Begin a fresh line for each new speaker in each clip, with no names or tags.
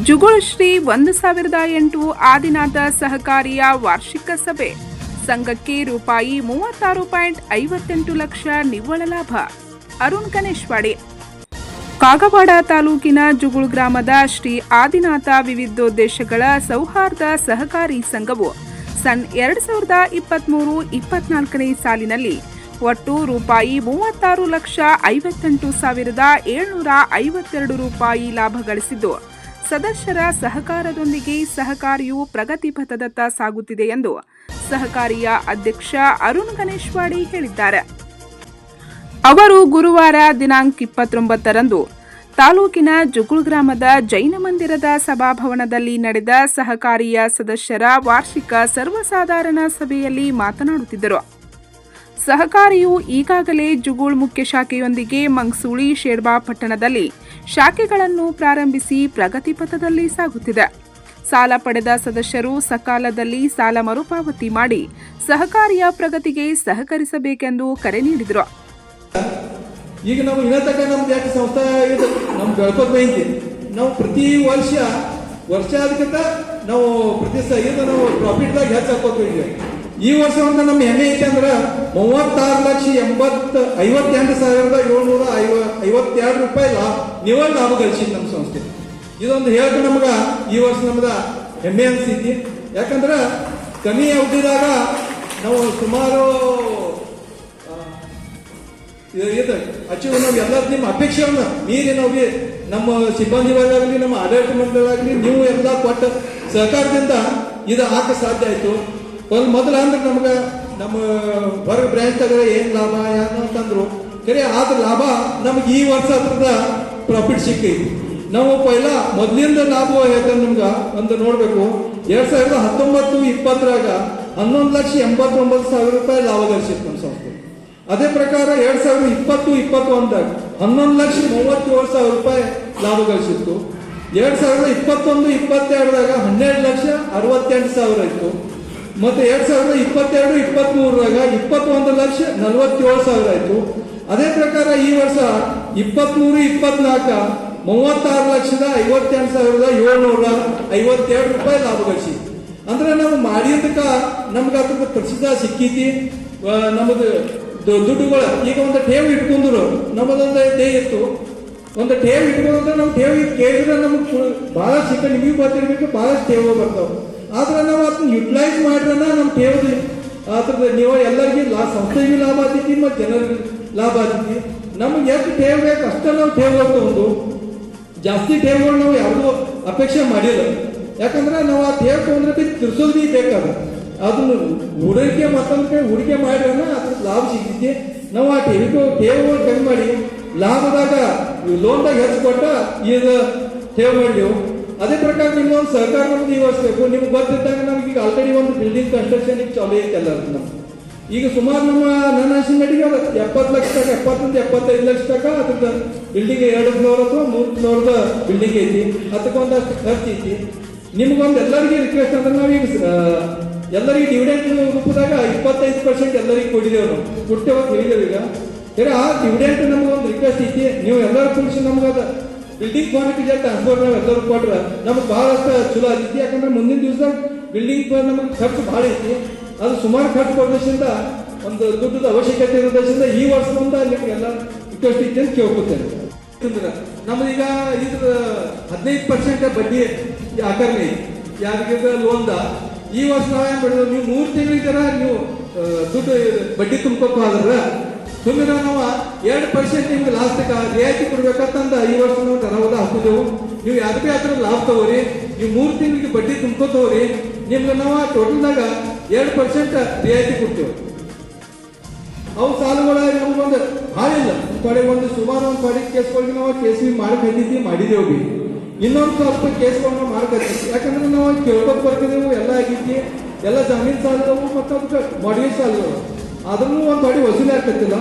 ಜುಗುಳ್ ಶ್ರೀ ಒಂದು ಸಾವಿರದ ಎಂಟು ಆದಿನಾಥ ಸಹಕಾರಿಯ ವಾರ್ಷಿಕ ಸಭೆ. ಸಂಘಕ್ಕೆ ರೂಪಾಯಿ ಮೂವತ್ತಾರು ಪಾಯಿಂಟ್ ಐವತ್ತೆಂಟು ಲಕ್ಷ ನಿವ್ವಳ ಲಾಭ. ಅರುಣ್ ಗಣೇಶ್ವಾಡಿ ಕಾಗವಾಡ ತಾಲೂಕಿನ ಜುಗುಳ್ ಗ್ರಾಮದ ಶ್ರೀ ಆದಿನಾಥ ವಿವಿಧೋದ್ದೇಶಗಳ ಸೌಹಾರ್ದ ಸಹಕಾರಿ ಸಂಘವು ಸನ್ ಎರಡ್ ಸಾವಿರದ ಇಪ್ಪತ್ಮೂರು ಇಪ್ಪತ್ನಾಲ್ಕನೇ ಸಾಲಿನಲ್ಲಿ ಒಟ್ಟು ರೂಪಾಯಿ ಮೂವತ್ತಾರು ಲಕ್ಷ ಐವತ್ತೆಂಟು ಸಾವಿರದ ಏಳ್ನೂರ ಐವತ್ತೆರಡು ರೂಪಾಯಿ ಲಾಭ ಗಳಿಸಿದ್ದು. ಸದಸ್ಯರ ಸಹಕಾರದೊಂದಿಗೆ ಸಹಕಾರಿಯು ಪ್ರಗತಿ ಪಥದತ್ತ ಸಾಗುತ್ತಿದೆ ಎಂದು ಸಹಕಾರಿಯ ಅಧ್ಯಕ್ಷ ಅರುಣ್ ಗಣೇಶ್ವಾಡಿ ಹೇಳಿದ್ದಾರೆ. ಅವರು ಗುರುವಾರ ದಿನಾಂಕ ಇಪ್ಪತ್ತೊಂಬತ್ತರಂದು ತಾಲೂಕಿನ ಜುಗುಳ್ ಗ್ರಾಮದ ಜೈನ ಮಂದಿರದ ಸಭಾಭವನದಲ್ಲಿ ನಡೆದ ಸಹಕಾರಿಯ ಸದಸ್ಯರ ವಾರ್ಷಿಕ ಸರ್ವಸಾಧಾರಣ ಸಭೆಯಲ್ಲಿ ಮಾತನಾಡುತ್ತಿದ್ದರು. ಸಹಕಾರಿಯು ಈಗಾಗಲೇ ಜುಗುಳ್ ಮುಖ್ಯ ಶಾಖೆಯೊಂದಿಗೆ ಮಂಗ್ಸೂಳಿ, ಶೇರ್ಬಾ ಪಟ್ಟಣದಲ್ಲಿ ಶಾಖೆಗಳನ್ನು ಪ್ರಾರಂಭಿಸಿ ಪ್ರಗತಿ ಪಥದಲ್ಲಿ ಸಾಗುತ್ತಿದೆ. ಸಾಲ ಪಡೆದ ಸದಸ್ಯರು ಸಕಾಲದಲ್ಲಿ ಸಾಲ ಮರುಪಾವತಿ ಮಾಡಿ ಸಹಕಾರಿಯ ಪ್ರಗತಿಗೆ ಸಹಕರಿಸಬೇಕೆಂದು ಕರೆ ನೀಡಿದರು.
ಈಗ ನಾವು ಇನ್ನ ನಮ್ಮ ಯಾಕೆ ಸಂಸ್ಥೆ ಇದು? ನಮ್ಮ ಬೆಳ್ಕೋತ ನಾವು ಪ್ರತಿ ವರ್ಷ ವರ್ಷ ನಾವು ಪ್ರತಿ ಸಹ ಇದು ನಾವು ಪ್ರಾಫಿಟ್ದಾಗ ಹೆಚ್ಚು ಹಾಕೋತ ಈಗ ಈ ವರ್ಷ ಒಂದು ನಮ್ಮ ಹೆಮ್ಮೆ ಐತೆ ಅಂದ್ರೆ ಮೂವತ್ತಾರು ಲಕ್ಷ ಎಂಬತ್ತು ಐವತ್ತೆಂಟು ಸಾವಿರದ ಏಳ್ನೂರ ಐವ, ಐವತ್ತೆರಡು ರೂಪಾಯಿ ಲಾಭ, ನೀವು ಲಾಭ ಗಳಿಸಿದ್ ನಮ್ಮ ಸಂಸ್ಥೆ. ಇದೊಂದು ಹೇಳಕ್ಕೆ ನಮ್ಗ ಈ ವರ್ಷ ನಮ್ದ ಹೆಮ್ಮೆ ಅನ್ಸೈತಿ. ಯಾಕಂದ್ರೆ ಕಮ್ಮಿ ಅವಧಿದಾಗ ನಾವು ಸುಮಾರು ಇದು- ಅಚೀವ್ ನಾವು ಎಲ್ಲ ನಿಮ್ಮ ಅಪೇಕ್ಷೆಯನ್ನ ಮೀರಿ ನಾವು ನಮ್ಮ ಸಿಬ್ಬಂದಿ ವರ್ಗಾಗಲಿ ನಮ್ಮ ಆಡಳಿತ ಮಂಡಳಾಗಲಿ ನೀವು ಎಲ್ಲ ಕೊಟ್ಟ ಸಹಕಾರದಿಂದ ಇದು ಹಾಕ ಸಾಧ್ಯ ಆಯ್ತು. ಒಂದು ಮೊದಲು ಅಂದ್ರೆ ನಮ್ಗೆ ನಮ್ಮ ಹೊರಗೆ ಬ್ರ್ಯಾಂಚ್ ತಗೋ ಏನ್ ಲಾಭ ಏನು ಅಂತಂದ್ರು ಕರೆ ಆದ ಲಾಭ, ನಮ್ಗೆ ಈ ವರ್ಷ ಹತ್ರದ ಪ್ರಾಫಿಟ್ ಸಿಕ್ಕೈತಿ. ನಾವು ಪೈಲ ಮೊದಲಿಂದ ಲಾಭ ಯಾಕಂದ್ರೆ ನಮ್ಗೆ ಒಂದು ನೋಡ್ಬೇಕು. ಎರಡ್ ಸಾವಿರದ ಹತ್ತೊಂಬತ್ತು ಇಪ್ಪತ್ತರಾಗ ಹನ್ನೊಂದು ಲಕ್ಷ ಎಂಬತ್ತೊಂಬತ್ತು ಸಾವಿರ ರೂಪಾಯಿ ಲಾಭ ಗಳಿಸಿತ್ತು ನಮ್ಮ ಸಂಸ್ಥೆ. ಅದೇ ಪ್ರಕಾರ ಎರಡ್ ಸಾವಿರದ ಇಪ್ಪತ್ತು ಇಪ್ಪತ್ತೊಂದಾಗ ಹನ್ನೊಂದು ಲಕ್ಷ ಮೂವತ್ತೇಳು ಸಾವಿರ ರೂಪಾಯಿ ಲಾಭ ಗಳಿಸಿತ್ತು ಎರಡ್ ಸಾವಿರದ ಇಪ್ಪತ್ತೊಂದು ಇಪ್ಪತ್ತೆರಡದಾಗ ಹನ್ನೆರಡು ಲಕ್ಷ ಅರವತ್ತೆಂಟು ಸಾವಿರ ಇತ್ತು. ಮತ್ತೆ ಎರಡ್ ಸಾವಿರದ ಇಪ್ಪತ್ತೆರಡು ಇಪ್ಪತ್ತ್ ಮೂರರಾಗ ಇಪ್ಪತ್ತೊಂದು ಲಕ್ಷ ನಲವತ್ತೇಳು ಸಾವಿರ ಆಯ್ತು. ಅದೇ ಪ್ರಕಾರ ಈ ವರ್ಷ ಇಪ್ಪತ್ಮೂರು, ಇಪ್ಪತ್ನಾಲ್ಕ, ಮೂವತ್ತಾರು ಲಕ್ಷದ ಐವತ್ತೆಂಟು ಸಾವಿರದ ಏಳ್ನೂರ ಐವತ್ತೆರಡು ರೂಪಾಯಿ ಲಾಭ ಗಳಿಸಿ. ಅಂದ್ರೆ ನಾವು ಮಾಡಿದಕ್ಕ ನಮ್ಗೆ ಅದ್ರ ಪ್ರಸಿದ್ಧ ಸಿಕ್ಕೈತಿ. ನಮ್ದು ದುಡ್ಡುಗಳ, ಈಗ ಒಂದು ಠೇವ್ ಇಟ್ಕೊಂಡ್ರು ನಮ್ಮದೊಂದು ದೇ ಇತ್ತು. ಒಂದು ಠೇವ್ ಇಟ್ಕೊಂಡ್ರೆ ನಾವು ಠೇವ್ ಕೇಳಿದ್ರೆ ನಮಗೆ ಬಹಳ ಸಿಕ್ಕ, ನಿಮಗೆ ಬರ್ತಿರ್ಬೇಕು ಬಹಳಷ್ಟು ಠೇವ್ ಬರ್ತಾವ. ಆದ್ರೆ ನಾವು ಅದನ್ನ ಯುಟಿಲೈಸ್ ಮಾಡ್ರನ್ನ ನಮ್ಮ ಠೇವು ಆದ್ರೆ ನೀವು ಎಲ್ಲರಿಗೂ ಲಾ, ಸಂಸ್ಥೆಗೂ ಲಾಭ ಆದಿತಿ ಮತ್ತು ಜನರಿಗೆ ಲಾಭ ಆದಿತಿ ನಮ್ಗೆ ಎಷ್ಟು ಠೇವ್ ಬೇಕು ಅಷ್ಟೇ ನಾವು ಠೇವು ತಗೊಂಡು ಜಾಸ್ತಿ ಠೇವುಗಳು ನಾವು ಯಾವುದೂ ಅಪೇಕ್ಷೆ ಮಾಡಿಲ್ಲ. ಯಾಕಂದ್ರೆ ನಾವು ಆ ಠೇವ್ ತಗೊಂಡ್ರೆ ತಿರ್ಸೋದು ಬೇಕಾದ. ಅದನ್ನು ಹೂಡಿಕೆ ಮತ್ತೊಂದು ಹೂಡಿಕೆ ಮಾಡಿರೋಣ ಅದ್ರ ಲಾಭ ಸಿಗ್ತೈತಿ. ನಾವು ಆ ಠೇವಿಗೆ ಠೇವುಗಳು ಕಮ್ಮಿ ಮಾಡಿ ಲಾಭದಾಗ ಲೋನ್ದಾಗ ಹೆಚ್ಚು ಕೊಟ್ಟ ಈಗ ಠೇವ್ ಮಾಡಿದೆವು. ಅದೇ ಪ್ರಕಾರ ನಿಮ್ಗೊಂದು ಸಹಕಾರ ನಮ್ಗೆ ಈ ವರ್ಷ ಬೇಕು ನಿಮ್ಗೆ ಗೊತ್ತಿದ್ದಾಗ ನಮ್ಗೆ ಈಗ ಆಲ್ರೆಡಿ ಒಂದು ಬಿಲ್ಡಿಂಗ್ ಕನ್ಸ್ಟ್ರಕ್ಷನ್ ಈಗ ಚಾಲು ಐತೆ ನಮ್ಗೆ ಈಗ ಸುಮಾರು ನಮ್ಮ ನನ್ನ ಎಸ್ಟಿಮೇಟಿಗೆ ಅದು ಎಪ್ಪತ್ತು ಲಕ್ಷ ತನಕ, ಎಪ್ಪತ್ತರಿಂದ ಎಪ್ಪತ್ತೈದು ಲಕ್ಷ ತನಕ ಅದ್ರದ್ದು ಬಿಲ್ಡಿಂಗ್ ಎರಡು ಫ್ಲೋರ್ ಅಥವಾ ಮೂರು ಫ್ಲೋರ್ದ ಬಿಲ್ಡಿಂಗ್ ಐತಿ ಅದಕ್ಕೊಂದಷ್ಟು ಖರ್ಚು ಐತಿ. ನಿಮ್ಗೊಂದು ಎಲ್ಲರಿಗೂ ರಿಕ್ವೆಸ್ಟ್ ಅಂದ್ರೆ ನಾವು ಈಗ ಎಲ್ಲರಿಗೆ ಡಿವಿಡೆಂಟ್ ರೂಪದಾಗ ಇಪ್ಪತ್ತೈದು ಪರ್ಸೆಂಟ್ ಎಲ್ಲರಿಗೂ ಕೊಟ್ಟಿದ್ದೇವೆ ನಾವು. ಕೊಟ್ಟೆ ಹೇಳಿದೇವೆ ಈಗ. ಬೇರೆ ಆ ಡಿವಿಡೆಂಟ್ ಒಂದು ರಿಕ್ವೆಸ್ಟ್ ಐತಿ, ನೀವು ಎಲ್ಲರೂ ಕುರಿಸಿ ನಮ್ಗೆ ಅದು ಬಿಲ್ಡಿಂಗ್ ಕ್ವಾಲಿಟಿ ಟ್ರಾನ್ಸ್ಫರ್ ನಾವು ಎಲ್ಲರೂ ಕೊಟ್ರೆ ನಮ್ಗೆ ಬಹಳಷ್ಟು ಚಲೋ ಆಗಿತ್ತು ಯಾಕಂದ್ರೆ ಮುಂದಿನ ದಿವಸ ಬಿಲ್ಡಿಂಗ್ ನಮಗೆ ಖರ್ಚು ಭಾಳ ಐತಿ ಅದು ಸುಮಾರು ಖರ್ಚು ಕೊಡೋದ್ರಿಂದ ಒಂದು ದುಡ್ಡದ ಅವಶ್ಯಕತೆ ಇರೋದ್ರಿಂದ ಈ ವರ್ಷದಿಂದ ನಿಮಗೆಲ್ಲ ರಿಕ್ವೆಸ್ಟ್ ಐತಿ ಅಂತ ಕೇಳ್ಕೊತೇನೆ ನಮ್ದೀಗ ಇದ್ರ ಹದಿನೈದು ಪರ್ಸೆಂಟ್ ಬಡ್ಡಿ ಆಕರ್ನೆ ಯಾರಿಗಿದ್ರೆ ಲೋನ್ದ ಈ ವರ್ಷ ನಾವೇನ್ ಮಾಡಿದ್ವಿ ನೀವು ಮೂರು ತಿಂಗಳಿಗಾರ ನೀವು ದುಡ್ಡು ಬಡ್ಡಿ ತುಂಬ್ಕೊಪ್ಪ ಹೋದ್ರ ಸುಮ್ಮನೆ ನಾವು ಎರಡು ಪರ್ಸೆಂಟ್ ನಿಮ್ಗೆ ಲಾಸ್ಟ್ ರಿಯಾಯಿತಿ ಕೊಡ್ಬೇಕಂತಂದ ಈ ವರ್ಷ ನಾವು ತರವದ ಹಾಕಿದೆವು ನೀವು ಯಾವ್ದೇ ಆದ್ರೆ ಲಾಭ ತಗೋರಿ. ನೀವು ಮೂರು ತಿಂಗಳಿಗೆ ಬಡ್ಡಿ ತುಂಬ್ಕೋತವ್ರಿ ನಿಮ್ಗೆ ನಾವು ಟೋಟಲ್ದಾಗ ಎರಡು ಪರ್ಸೆಂಟ್ ರಿಯಾಯಿತಿ ಕೊಡ್ತೇವೆ. ಅವು ಸಾಲುಗಳ ಒಂದು ಹಾಳಿಲ್ಲ ಒಂದ್ ಕಡೆ ಒಂದು ಸುಮಾರು ಒಂದು ಕಡೆ ಕೇಸ್ಗಳಿಗೆ ನಾವು ಕೇಸ್ ಮಾಡಕ್ ಹತ್ತಿದ್ವಿ ಮಾಡಿದೆವು ಬಿ. ಇನ್ನೊಂದು ಸ್ವಲ್ಪ ಕೇಸ್ಗಳನ್ನ ಮಾಡಕತ್ತೀವಿ ಯಾಕಂದ್ರೆ ನಾವು ಕೇಳ್ಕೊಂಡು ಬರ್ತಿದ್ದೆವು ಎಲ್ಲ ಆಗೈತಿ ಎಲ್ಲ ಜಮೀನು ಸಾಲದವು ಮತ್ತು ಅದಕ್ಕೆ ಮಾರ್ಗೇಜ್ ಸಾಲದವು. ಆದ್ರೂ ಒಂದು ಹೊಡಿ ವಸೂಲಿ ಆಗ್ತಿಲ್ಲ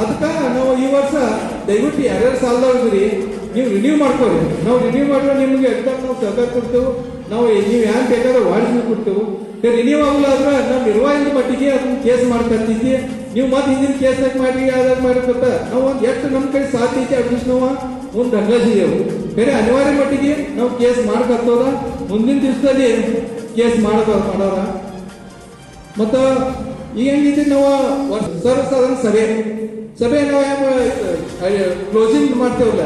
ಅದಕ್ಕೆ ನಾವು ಈ ವರ್ಷ ದಯವಿಟ್ಟು ಯಾರ್ಯಾರು ಸಾಲದವ್ರಿ ನೀವು ರಿನ್ಯೂ ಮಾಡ್ಕೊಳ್ಳಿ. ನಾವು ರಿನ್ಯೂ ಮಾಡಿದ್ರೆ ನಿಮ್ಗೆ ಎಕ್ಸಾಮ್ ನಾವು ಸಹಕಾರ ಕೊಡ್ತೇವೆ? ನಾವು ನೀವು ಯಾರು ಬೇಕಾದ್ರೆ ವಾಡಿಸಿ ಕೊಡ್ತೇವೆ. ರಿನ್ಯೂ ಆಗಲ್ಲ ಆದ್ರೆ ನಾವು ನಿರ್ವಹಣೆ ಮಟ್ಟಿಗೆ ಅದನ್ನ ಕೇಸ್ ಮಾಡ್ಕೊಂತಿದ್ದೀವಿ ನೀವು ಮತ್ತೆ ಹಿಂದಿನ ಕೇಸಾಗ ಮಾಡಿ ಯಾವ್ದಾಗ ಮಾಡಿ ಗೊತ್ತ? ನಾವು ಒಂದು ಎಷ್ಟು ನಮ್ಮ ಕೈ ಸಾಧ್ಯ ಐತಿ ಅಟ್ಲೀಸ್ಟ್ ಒಂದು ಮುಂದೆ ದಂಗಲಿಸಿದೆವು ಬೇರೆ ಅನಿವಾರ್ಯ ಮಟ್ಟಿಗೆ ನಾವು ಕೇಸ್ ಮಾಡ್ಕತ್ತೋದ? ಮುಂದಿನ ದಿವಸದಲ್ಲಿ ಕೇಸ್ ಮಾಡೋದ ಮಾಡೋರ ಮತ್ತು ಈಗ ಹೆಂಗೈತಿ ನಾವು ಸರ್ವಸಾಧಾರಣ ಸಭೆ. ಸಭೆ ನಾವು ಕ್ಲೋಸಿಂಗ್ ಮಾಡ್ತೇವಲ್ಲ?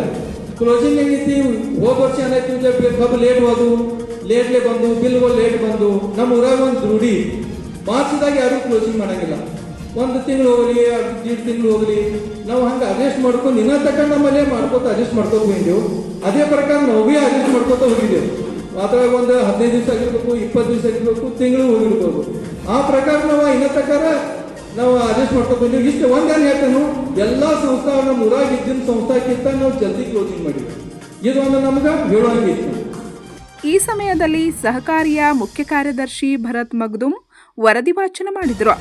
ಕ್ಲೋಸಿಂಗ್ ಹೆಂಗೈತಿ? ಹೋದ ವರ್ಷ ಏನಾಯ್ತು ಕಬ್ಬು ಲೇಟ್ ಹೋದು ಲೇಟ್ಲೆ ಬಂದು ಬಿಲ್ಗಳು ಲೇಟ್ ಬಂದು, ನಮ್ಮ ಊರಾಗ ಒಂದು ರೂಢಿ. ಮಾರ್ಚ್ದಾಗ ಯಾರು ಕ್ಲೋಸಿಂಗ್ ಮಾಡೋಂಗಿಲ್ಲ. ಒಂದು ತಿಂಗಳು ಹೋಗಲಿ, ಎರಡು ತಿಂಗಳು ಹೋಗಲಿ, ನಾವು ಹಂಗೆ ಅಡ್ಜಸ್ಟ್ ಮಾಡ್ಕೊಂಡು, ನಿನ್ನ ತಕ್ಕ ನಮ್ಮಲ್ಲೇ ಮಾಡ್ಕೋತ ಅಡ್ಜಸ್ಟ್ ಮಾಡ್ಕೋತ ಬಂದೆವು ಅದೇ ಪ್ರಕಾರ ನಾವು ಅಡ್ಜಸ್ಟ್ ಮಾಡ್ಕೋತ ಹೋಗಿದ್ದೆವು. ಅದ್ರಾಗ ಒಂದು ಹದಿನೈದು ದಿವಸ ಆಗಿರ್ಬೇಕು ಇಪ್ಪತ್ತು ದಿವಸ ಆಗಿರ್ಬೇಕು ತಿಂಗಳು ಹೋಗಿರ್ಬೋದು. ಆ ಪ್ರಕಾರ ನಾವು ಇನ್ನ ಪ್ರಕಾರ ನಾವು ಅಡ್ಜಸ್ಟ್ ಮಾಡ್ಕೊಂಡು ಬಂದೀವಿ. ಇಷ್ಟು ಒಂದೇನು ಹೇಳ್ತಾನು ಎಲ್ಲ ಸಂಸ್ಥೆ ನಮ್ಮ ಊರಾಗ ಇದ್ದಿನ ಸಂಸ್ಥಾಕ್ಕಿಂತ ನಾವು ಜಲ್ದಿ ಕ್ಲೋಸಿಂಗ್ ಮಾಡಿದ್ವಿ. ಇದು ಒಂದು ನಮ್ಗೆ ಹೇಳುವಂಗಿತ್ತು
ಈ ಸಮಯದಲ್ಲಿ ಸಹಕಾರಿಯ ಮುಖ್ಯ ಕಾರ್ಯದರ್ಶಿ ಭರತ್ ಮಗ್ದುಮ್ ವರದಿ ವಾಚನ ಮಾಡಿದ್ರು.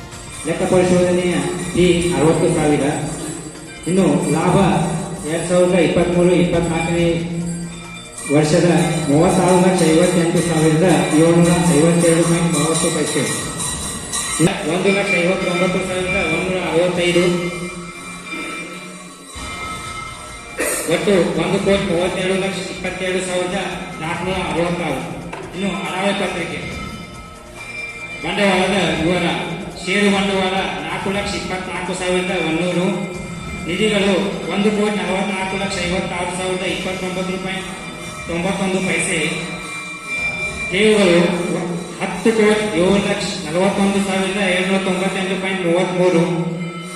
ಲೆಕ್ಕ ಪರಿಶೋಧನೆಯ ಈ ಅರವತ್ತು ಸಾವಿರ. ಇನ್ನು ಲಾಭ ಎರಡು ಸಾವಿರದ ಇಪ್ಪತ್ತ್ಮೂರು ಇಪ್ಪತ್ನಾಲ್ಕನೇ ವರ್ಷದ ಮೂವತ್ತಾರು ಲಕ್ಷ ಐವತ್ತೆಂಟು ಸಾವಿರದ ಏಳ್ನೂರ ಐವತ್ತೆರಡು ಪಾಯಿಂಟ್ ಮೂವತ್ತು ಪೈಸೆ. ಒಂದು ಲಕ್ಷ ಐವತ್ತೊಂಬತ್ತು ಸಾವಿರದ ಒಂದೂರ ಐವತ್ತೈದು ಒಟ್ಟು ಒಂದು ಕೋಟಿ ಮೂವತ್ತೆರಡು ಲಕ್ಷ ಇಪ್ಪತ್ತೆರಡು ಸಾವಿರದ ನಾಲ್ಕುನೂರ ಅರವತ್ತಾರು. ಇನ್ನು ಅನಾವಯ ಪತ್ರಿಕೆ. ಬಂಡವಾಳದ ವಿವರ. ಷೇರು ಬಂಡವಾಳ ನಾಲ್ಕು ಲಕ್ಷ ಇಪ್ಪತ್ನಾಲ್ಕು ಸಾವಿರದ ಒಂದೂರು. ನಿಧಿಗಳು ಒಂದು ಕೋಟಿ ನಲವತ್ನಾಲ್ಕು ಲಕ್ಷ ಐವತ್ತಾರು ಸಾವಿರದ ಇಪ್ಪತ್ತೊಂಬತ್ತು ರೂಪಾಯಿ. ತೊಂಬತ್ತೊಂದು ಪೈಸೆ. ಕೇವಲ ಹತ್ತು ಕೋಟಿ ಏಳು ಲಕ್ಷ ನಲವತ್ತೊಂದು ಸಾವಿರದ ಏಳ್ನೂರ ತೊಂಬತ್ತೆಂಟು ಪಾಯಿಂಟ್ ಮೂವತ್ತ್ಮೂರು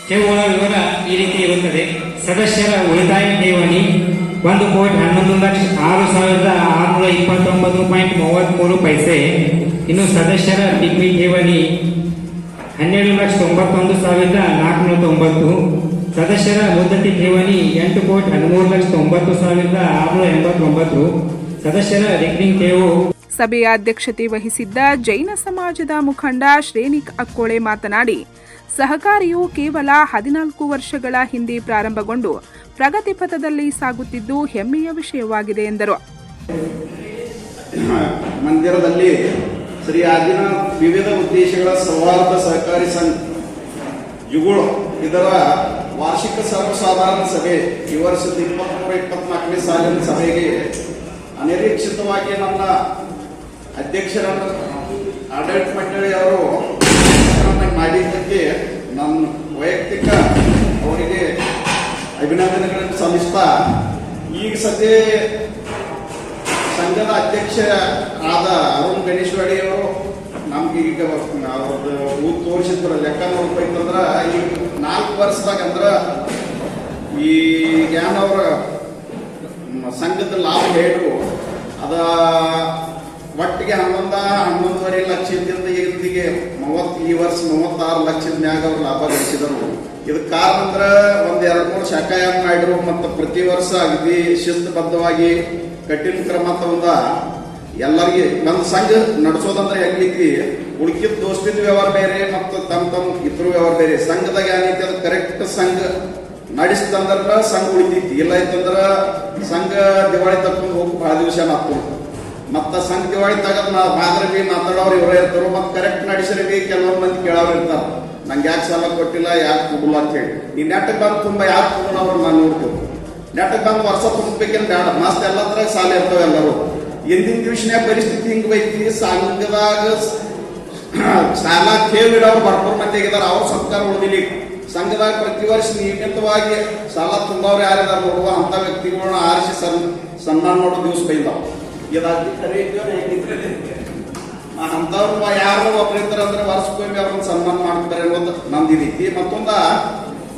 ಕೇವಲ ವಿವರ ಈ ರೀತಿ ಇರುತ್ತದೆ. ಸದಸ್ಯರ ಉಳಿತಾಯ ಠೇವಣಿ ಒಂದು ಕೋಟಿ ಹನ್ನೊಂದು ಲಕ್ಷ ಆರು ಸಾವಿರದ ಆರುನೂರ ಇಪ್ಪತ್ತೊಂಬತ್ತು ಪಾಯಿಂಟ್ ಮೂವತ್ತ್ಮೂರು ಪೈಸೆ. ಇನ್ನು ಸದಸ್ಯರ ಡಿಗ್ರಿ ಠೇವಣಿ ಹನ್ನೆರಡು ಲಕ್ಷ ತೊಂಬತ್ತೊಂದು ಸಾವಿರದ ನಾಲ್ಕುನೂರ ತೊಂಬತ್ತು. ಸದಸ್ಯರ ಮುದ್ದತಿ ಠೇವಣಿ ಎಂಟು ಕೋಟಿ ಹದಿಮೂರು ಲಕ್ಷ ತೊಂಬತ್ತು ಸಾವಿರದ ಆರುನೂರ ಎಂಬತ್ತೊಂಬತ್ತು. ಸದಸ್ಯರ ರೆಕರಿಂಗ್ ಠೇವು.
ಸಭೆಯ ಅಧ್ಯಕ್ಷತೆ ವಹಿಸಿದ್ದ ಜೈನ ಸಮಾಜದ ಮುಖಂಡ ಶ್ರೇಣಿಕ್ ಅಕ್ಕೋಳೆ ಮಾತನಾಡಿ ಸಹಕಾರಿಯು ಕೇವಲ ಹದಿನಾಲ್ಕು ವರ್ಷಗಳ ಹಿಂದೆ ಪ್ರಾರಂಭಗೊಂಡು ಪ್ರಗತಿ ಪಥದಲ್ಲಿ ಸಾಗುತ್ತಿದ್ದು ಹೆಮ್ಮೆಯ ವಿಷಯವಾಗಿದೆ ಎಂದರು.
ಮಂದಿರದಲ್ಲಿ ಶ್ರೀ ಆದಿನಾಥ್ ವಿವಿಧ ಉದ್ದೇಶಗಳ ಸೌಹಾರ್ದ ಸಹಕಾರಿ ಸಂಘ ಯುಗುಳು ಇದರ ವಾರ್ಷಿಕ ಸರ್ವಸಾಧಾರಣ ಸಭೆ ಈ ವರ್ಷದ ಇಪ್ಪತ್ಮೂರು, ಇಪ್ಪತ್ನಾಲ್ಕನೇ ಸಾಲಿನ ಸಭೆಗೆ ಅನಿರೀಕ್ಷಿತವಾಗಿ ನನ್ನ ಅಧ್ಯಕ್ಷರನ್ನು ಆಡಳಿತ ಮಂಡಳಿಯವರು ಮಾಡಿದ್ದಕ್ಕೆ ನನ್ನ ವೈಯಕ್ತಿಕ ಅವರಿಗೆ ಅಭಿನಂದನೆಗಳನ್ನು ಸಲ್ಲಿಸ್ತಾ, ಈಗ ಸದ್ಯ ಸಂಘದ ಅಧ್ಯಕ್ಷರಾದ ಅರುಣ್ ಗಣೇಶ್ವಾಡಿ ಅವರು ನಮ್ಗೆ ಈಗ ಅವ್ರದ್ದು ಊದ್ ತೋರಿಸಿದ್ರ ಲೆಕ್ಕ ನೋಡ್ಬೇಕಂದ್ರ ಈ ನಾಲ್ಕು ವರ್ಷದಾಗ ಅಂದ್ರ ಈ ಅವರ ಸಂಘದ ಲಾಭ ಹೇಳು ಅದ ಒಟ್ಟಿಗೆ ಹನ್ನೊಂದ, ಹನ್ನೊಂದುವರೆ ಲಕ್ಷದಿಂದ ಇಲ್ಲಿಗೆ ಮೂವತ್ತು ಈ ವರ್ಷ ಮೂವತ್ತಾರು ಲಕ್ಷದ ಮ್ಯಾಗ ಅವ್ರು ಲಾಭ ಗಳಿಸಿದರು. ಇದಕ್ಕೆ ಕಾರಣ ಅಂದ್ರೆ ಒಂದ್ ಎರಡು ಮೂರು ಶಾಖಾಯನ ಮಾಡಿರು ಮತ್ತು ಪ್ರತಿ ವರ್ಷ ಅಗದಿ ಶಿಸ್ತುಬದ್ಧವಾಗಿ ಕಠಿಣ ಕ್ರಮ ತಗೊಂಡ ಎಲ್ಲರಿಗೆ ನಮ್ಮ ಸಂಘ ನಡೆಸೋದಂದ್ರೆ ಹೆಂಗೈತಿ ಉಳ್ಕಿದ ದೋಸ್ತಿದ ವ್ಯವಹಾರ ಬೇರೆ ಮತ್ತು ತಮ್ಮ ತಮ್ಮ ಇದ್ರ ವ್ಯವಹಾರ ಬೇರೆ. ಸಂಘದಾಗ ಏನೈತಿ ಅದು ಕರೆಕ್ಟ್ ಸಂಘ ನಡೆಸ್ತಂದ್ರ ಸಂಘ ಉಳಿತೈತಿ. ಇಲ್ಲ ಇತ್ತಂದ್ರ ಸಂಘ ದಿವಾಳಿ ತಪ್ಪಿಕೊಂಡು ಹೋಗಿ ಬಹಳ ದಿವಸ ಮಾತು ಮತ್ತ ಸಂಘ ದಿವಾಳಿ ತಗದ್ ನಾ ಮಾದ್ರ ಬಿ ಮಾತಾಡೋರು ಇವರೇ ಇರ್ತಾರೋ. ಮತ್ತೆ ಕರೆಕ್ಟ್ ನಡೆಸಿರಿ ಕೆಲವೊಂದ್ ಮಂದಿ ಕೇಳೋರು ಇರ್ತಾರ. ನಂಗೆ ಯಾಕೆ ಸಾಲ ಕೊಟ್ಟಿಲ್ಲ, ಯಾಕೆ ಕೊಡಲ್ಲ ಅಂತ ಹೇಳಿ. ಈ ನೆಟ್ಟಗೆ ಬಂದು ತುಂಬ ಯಾಕೆ ಕೊಡೋಣ ಅವ್ರು ನಾನು ನೋಡ್ತೇವೆ ನೆಟ್ಟಗೆ ಬಂದು ವರ್ಷ ತುಂಬಬೇಕೇನು ಬೇಡ. ಮಸ್ತ್ ಎಲ್ಲದ್ರಾಗ ಸಾಲ ಇರ್ತಾವೆ ಎಲ್ಲರೂ. ಎಂದಿನ ದಿವಸನ ಪರಿಸ್ಥಿತಿ ಹಿಂಗ್ ಬೈತಿ? ಸಂಘದಾಗ ಸಾಲ ಕೇಳಿಡೋರು ಬರ್ಬರ್ ಮತ್ತೆ ಆಗಿದಾರ ಅವ್ರ ಸರ್ಕಾರ ಉಳಿದಿಲ್ಲ ಸಂಘದಾಗ ಪ್ರತಿ ವರ್ಷ ನಿಯಮಿತವಾಗಿ ಸಾಲ ತುಂಬವ್ರು ಯಾರಿದಾರ ನೋಡುವ? ಅಂತ ವ್ಯಕ್ತಿಗಳನ್ನ ಆರಿಸಿ ಸನ್ ಸನ್ಮಾನ ಮಾಡೋ ದಿವಸ ಬೈದಾವ ಅಂತವ್ರು ಯಾರು ಇರ್ತಾರೆ ಅಂದ್ರೆ ವರ್ಷಕ್ಕೊಮ್ಮೆ ಅವ್ರನ್ನ ಸನ್ಮಾನ ಮಾಡ್ತಾರೆ ಅನ್ನೋದು ನಂದಿದೈತಿ ಮತ್ತೊಂದ,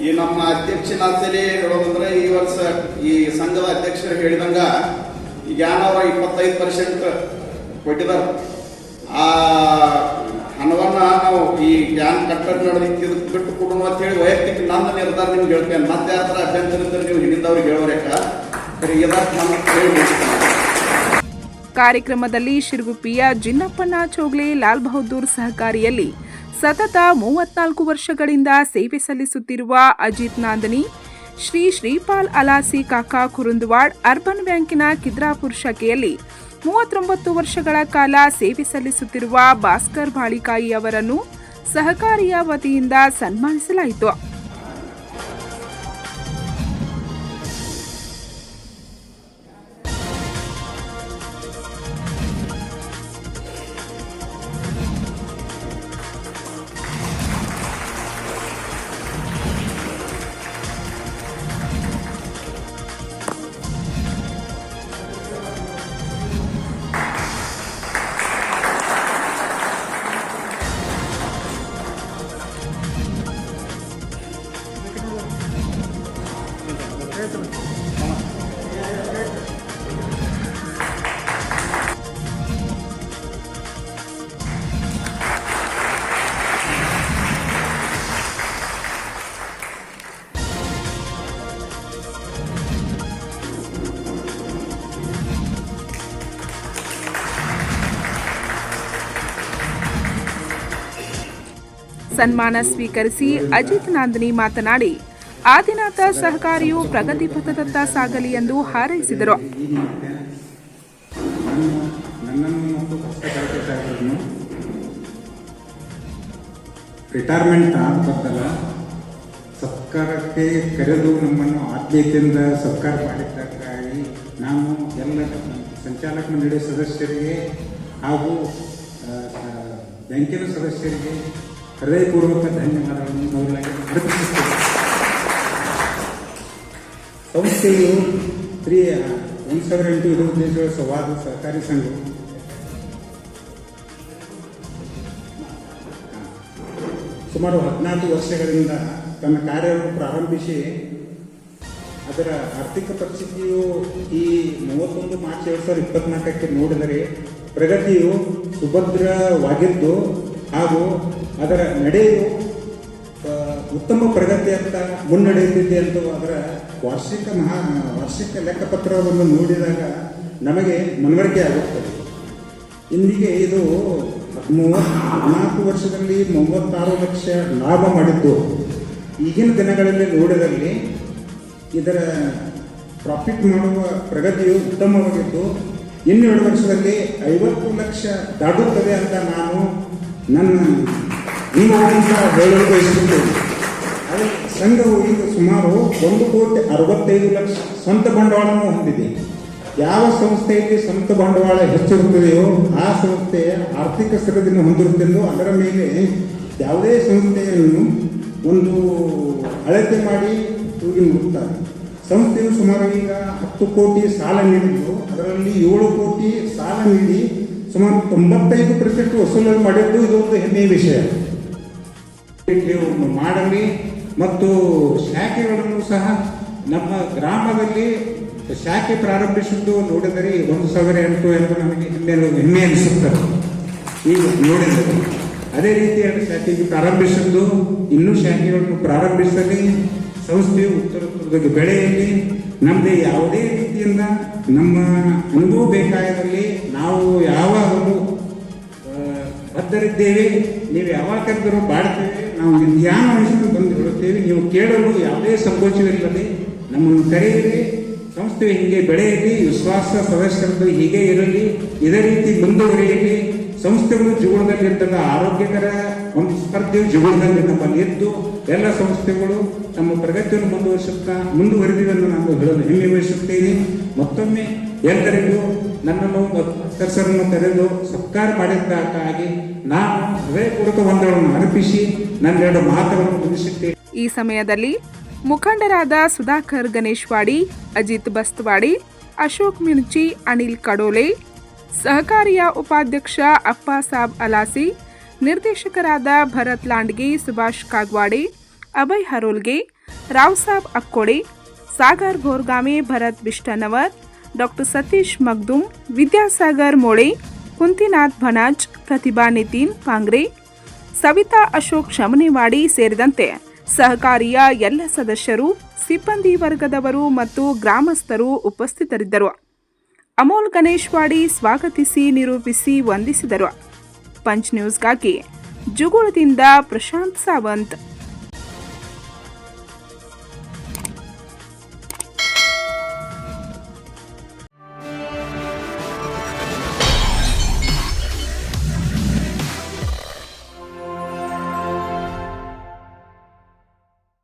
ಈ ನಮ್ಮ ಅಧ್ಯಕ್ಷನಾಥಲಿ ಹೇಳೋದಂದ್ರೆ ಈ ವರ್ಷ ಈ ಸಂಘದ ಅಧ್ಯಕ್ಷರು ಹೇಳಿದಂಗ ಈಗ ಯಾನವ್ರ ಇಪ್ಪತ್ತೈದು ಪರ್ಸೆಂಟ್ ಕೊಟ್ಟಿದ್ದಾರೆ ಆ ಹಣವನ್ನು ನಾವು ಈ ಗ್ಯಾನ್ ಕಟ್ಟಡ ನಡೆದಿತ್ತು ಬಿಟ್ಟು ಕೊಡೋಣ ಅಂತ ಹೇಳಿ ವೈಯಕ್ತಿಕ ನನ್ನ ನಿರ್ಧಾರ ನಿಮ್ಗೆ ಹೇಳ್ತೇನೆ. ಮತ್ತೆ ಆ ಥರ ಅಭ್ಯಂತರ ಇದ್ರೆ ನೀವು ಹಿಂದಿದ್ದವ್ರಿಗೆ ಹೇಳೋರೇಕ
ಕಾರ್ಯಕ್ರಮದಲ್ಲಿ ಶಿರಗುಪ್ಪಿಯ ಜಿನ್ನಪ್ಪನ ಚೋಗ್ಲೆ ಲಾಲ್ ಬಹದ್ದೂರ್ ಸಹಕಾರಿಯಲ್ಲಿ ಸತತ ಮೂವತ್ನಾಲ್ಕು ವರ್ಷಗಳಿಂದ ಸೇವೆ ಸಲ್ಲಿಸುತ್ತಿರುವ ಅಜಿತ್ ನಾಂದನಿ ಶ್ರೀ ಶ್ರೀಪಾಲ್ ಅಲಾಸಿ ಕಾಕಾ ಕುರುಂದವಾಡ್ ಅರ್ಬನ್ ಬ್ಯಾಂಕಿನ ಕಿದ್ರಾಪುರ್ ಶಾಖೆಯಲ್ಲಿ ಮೂವತ್ತೊಂಬತ್ತು ವರ್ಷಗಳ ಕಾಲ ಸೇವೆ ಸಲ್ಲಿಸುತ್ತಿರುವ ಭಾಸ್ಕರ್ ಬಾಳಿಕಾಯಿ ಅವರನ್ನು ಸಹಕಾರಿಯ ವತಿಯಿಂದ ಸನ್ಮಾನಿಸಲಾಯಿತು. ಸನ್ಮಾನ ಸ್ವೀಕರಿಸಿ ಅಜಿತ್ ನಾಂದಿನಿ ಮಾತನಾಡಿ, ಆದಿನಾಥ ಸಹಕಾರಿಯು ಪ್ರಗತಿ ಪಥದತ್ತ ಸಾಗಲಿ ಎಂದು ಹಾರೈಸಿದರು.
ರಿಟೈರ್ಮೆಂಟ್ ಆಗ್ಬಾರ್ದಲ್ಲ ಸರ್ಕಾರಕ್ಕೆ ಕರೆದು ನಮ್ಮನ್ನು ಆದ್ಯತೆಯಿಂದ ಸರ್ಕಾರ ಮಾಡಿದ್ದಕ್ಕಾಗಿ ನಾನು ಎಲ್ಲ ಸಂಚಾಲಕ ಮಂಡಳಿ ಸದಸ್ಯರಿಗೆ ಹಾಗೂ ಬ್ಯಾಂಕಿನ ಸದಸ್ಯರಿಗೆ ಹೃದಯಪೂರ್ವಕ ಧನ್ಯವಾದಗಳನ್ನು ಮೊದಲಾಗಿ ಅರ್ಪಿಸುತ್ತೇನೆ. ಸಂಸ್ಥೆಯು ಶ್ರೀ ಒಂದು ಸಾವಿರ ಎಂಟು ಉದ್ದೇಶಗಳ ಸಂವಾದ ಸಹಕಾರಿ ಸಂಘ. ಸುಮಾರು ಹದಿನಾಲ್ಕು ವರ್ಷಗಳಿಂದ ತನ್ನ ಕಾರ್ಯವನ್ನು ಪ್ರಾರಂಭಿಸಿ, ಅದರ ಆರ್ಥಿಕ ಪರಿಸ್ಥಿತಿಯು ಈ ಮೂವತ್ತೊಂದು ಮಾರ್ಚ್ ಎರಡು ಸಾವಿರದ ಇಪ್ಪತ್ನಾಲ್ಕಕ್ಕೆ ನೋಡಿದರೆ ಪ್ರಗತಿಯು ಸುಭದ್ರವಾಗಿದ್ದು ಹಾಗೂ ಅದರ ನಡೆಯು ಉತ್ತಮ ಪ್ರಗತಿ ಅಂತ ಮುನ್ನಡೆಯುತ್ತಿದೆ ಎಂದು ಅದರ ವಾರ್ಷಿಕ ಮಹಾ, ವಾರ್ಷಿಕ ಲೆಕ್ಕಪತ್ರವನ್ನು ನೋಡಿದಾಗ ನಮಗೆ ಮನವರಿಕೆ ಆಗುತ್ತದೆ ಇಂದಿಗೆ ಇದು ಮೂವತ್ತು ನಾಲ್ಕು ವರ್ಷದಲ್ಲಿ ಮೂವತ್ತಾರು ಲಕ್ಷ ಲಾಭ ಮಾಡಿದ್ದು. ಈಗಿನ ದಿನಗಳಲ್ಲಿ ನೋಡಿದಲ್ಲಿ ಇದರ ಪ್ರಾಫಿಟ್ ಮಾಡುವ ಪ್ರಗತಿಯು ಉತ್ತಮವಾಗಿದ್ದು, ಇನ್ನೆರಡು ವರ್ಷದಲ್ಲಿ ಐವತ್ತು ಲಕ್ಷ ದಾಟುತ್ತದೆ ಅಂತ ನಾನು ನನ್ನ ಹೇಳಲು ಬಯಸುತ್ತೇನೆ. ಅದೇ ಸಂಘವು ಈಗ ಸುಮಾರು ಒಂದು ಕೋಟಿ ಅರವತ್ತೈದು ಲಕ್ಷ ಸ್ವಂತ ಬಂಡವಾಳವನ್ನು ಹೊಂದಿದೆ. ಯಾವ ಸಂಸ್ಥೆಯಲ್ಲಿ ಸ್ವಂತ ಬಂಡವಾಳ ಹೆಚ್ಚಿರುತ್ತದೆಯೋ ಆ ಸಂಸ್ಥೆ ಆರ್ಥಿಕ ಸ್ಥಿರತೆಯನ್ನು ಹೊಂದಿರುತ್ತೆಂದು ಅದರ ಮೇಲೆ ಯಾವುದೇ ಸಂಸ್ಥೆಯನ್ನು ಒಂದು ಅಳತೆ ಮಾಡಿ ತೂಗಿ ನೋಡುತ್ತಾರೆ ಸಂಸ್ಥೆಯು ಸುಮಾರು ಈಗ ಹತ್ತು ಕೋಟಿ ಸಾಲ ನೀಡಿದ್ದು, ಅದರಲ್ಲಿ ಏಳು ಕೋಟಿ ಸಾಲ ನೀಡಿ ಸುಮಾರು ತೊಂಬತ್ತೈದು ಪರ್ಸೆಂಟ್ ವಸೂಲನ್ನು ಮಾಡಿದ್ದು ಇದೊಂದು ಹೆಮ್ಮೆಯ ವಿಷಯ. ಮಾಡಲಿ. ಮತ್ತು ಶಾಖೆಗಳನ್ನು ಸಹ ನಮ್ಮ ಗ್ರಾಮದಲ್ಲಿ ಶಾಖೆ ಪ್ರಾರಂಭಿಸಿದ್ದು ನೋಡಿದರೆ ಒಂದು ಸಾವಿರ ಎಂಟು ಎಂದು ನಮಗೆ ಹಿನ್ನೆಲೆ ಹೆಮ್ಮೆ ಅನಿಸುತ್ತದೆ. ಈಗ ನೋಡಿದರೆ ಅದೇ ರೀತಿಯಾಗಿ ಶಾಖೆಗೆ ಪ್ರಾರಂಭಿಸಿದ್ದು ಇನ್ನೂ ಶಾಖೆಗಳನ್ನು ಪ್ರಾರಂಭಿಸಲಿ. ಸಂಸ್ಥೆಯು ಉತ್ತರೋತ್ತರವಾಗಿ ಬೆಳೆಯಲಿ. ನಮಗೆ ಯಾವುದೇ ರೀತಿಯಿಂದ ನಮ್ಮ ಅನುಭವ ಬೇಕಾದಲ್ಲಿ ನಾವು ಯಾವಾಗಲೂ ಬದ್ಧರಿದ್ದೇವೆ, ನೀವು ಯಾವಾಗ ಕರೆದರೂ ಬಾಡ್ತೇವೆ ನಾವು ಧ್ಯಾನ ವಹಿಸಲು ಬಂದು ನೀವು ಕೇಳಲು ಯಾವುದೇ ಸಂಕೋಚವಿಲ್ಲದೆ ನಮ್ಮನ್ನು ಕರೆಯಿರಿ. ಸಂಸ್ಥೆ ಹೀಗೆ ಬೆಳೆಯಲಿ ವಿಶ್ವಾಸ ಸದಸ್ಯರದ್ದು ಹೀಗೆ ಇರಲಿ. ಇದೇ ರೀತಿ ಮುಂದುವರಿಯಲಿ. ಸಂಸ್ಥೆಗಳು ಜೀವನದಲ್ಲಿರ್ತಕ್ಕ ಆರೋಗ್ಯಕರ ಒಂದು ಸ್ಪರ್ಧೆಯು ಜೀವನದಲ್ಲಿ ನಮ್ಮಲ್ಲಿ ಎದ್ದು ಎಲ್ಲ ಸಂಸ್ಥೆಗಳು ನಮ್ಮ ಪ್ರಗತಿಯನ್ನು ಮುಂದುವರಿಸುತ್ತಾ ಮುಂದುವರೆದಿವೆ ಎಂದು ನಾನು ಹೇಳಲು ಹೆಮ್ಮೆ ವಹಿಸುತ್ತೇನೆ. ಮತ್ತೊಮ್ಮೆ ಎಲ್ಲರಿಗೂ ನನ್ನನ್ನು ಸದಸ್ಯರನ್ನು ತೆರೆದು ಸತ್ಕಾರ ಮಾಡಿದ್ದಕ್ಕಾಗಿ ನಾನು ಹೃದಯಪೂರ್ವಕ ಒಂದರನ್ನು ಅರ್ಪಿಸಿ ನನ್ನೆರಡು ಮಾತುಗಳನ್ನು ಮುಗಿಸುತ್ತೇನೆ.
ಈ ಸಮಯದಲ್ಲಿ ಮುಖಂಡರಾದ ಸುಧಾಕರ್ ಗಣೇಶ್ವಾಡಿ, ಅಜಿತ್ ಬಸ್ತವಾಡಿ, ಅಶೋಕ್ ಮಿರ್ಚಿ ಅನಿಲ್ ಕಡೋಲೆ, ಸಹಕಾರಿಯ ಉಪಾಧ್ಯಕ್ಷ ಅಪ್ಪ ಸಾಬ್ ಅಲಾಸಿ, ನಿರ್ದೇಶಕರಾದ ಭರತ್ ಲಾಂಡ್ಗಿ ಸುಭಾಷ್ ಕಾಗ್ವಾಡಿ, ಅಭಯ್ ಹರೋಲ್ಗೆ, ರಾವ್ ಸಾಬ್ ಅಕ್ಕೋಡೆ, ಸಾಗರ್ ಘೋರ್ಗಾಮಿ ಭರತ್ ಬಿಷ್ಟನವರ್ ಡಾಕ್ಟರ್ ಸತೀಶ್ ಮಗ್ದುಮ್, ವಿದ್ಯಾಸಾಗರ್ ಮೋಳೆ, ಕುಂತಿನಾಥ್ ಭನಾಜ್, ಪ್ರತಿಭಾ ನಿತಿನ್ ಪಾಂಗ್ರೆ, ಸವಿತಾ ಅಶೋಕ್ ಶಮನಿವಾಡಿ ಸೇರಿದಂತೆ ಸಹಕಾರಿಯ ಎಲ್ಲ ಸದಸ್ಯರು, ಸಿಬ್ಬಂದಿ ವರ್ಗದವರು ಮತ್ತು ಗ್ರಾಮಸ್ಥರು ಉಪಸ್ಥಿತರಿದ್ದರು. ಅಮೋಲ್ ಗಣೇಶ್ವಾಡಿ ಸ್ವಾಗತಿಸಿ ನಿರೂಪಿಸಿ ವಂದಿಸಿದರು. ಪಂಚ್ ನ್ಯೂಸ್ಗಾಗಿ ಜುಗುಳದಿಂದ ಪ್ರಶಾಂತ್ ಸಾವಂತ್.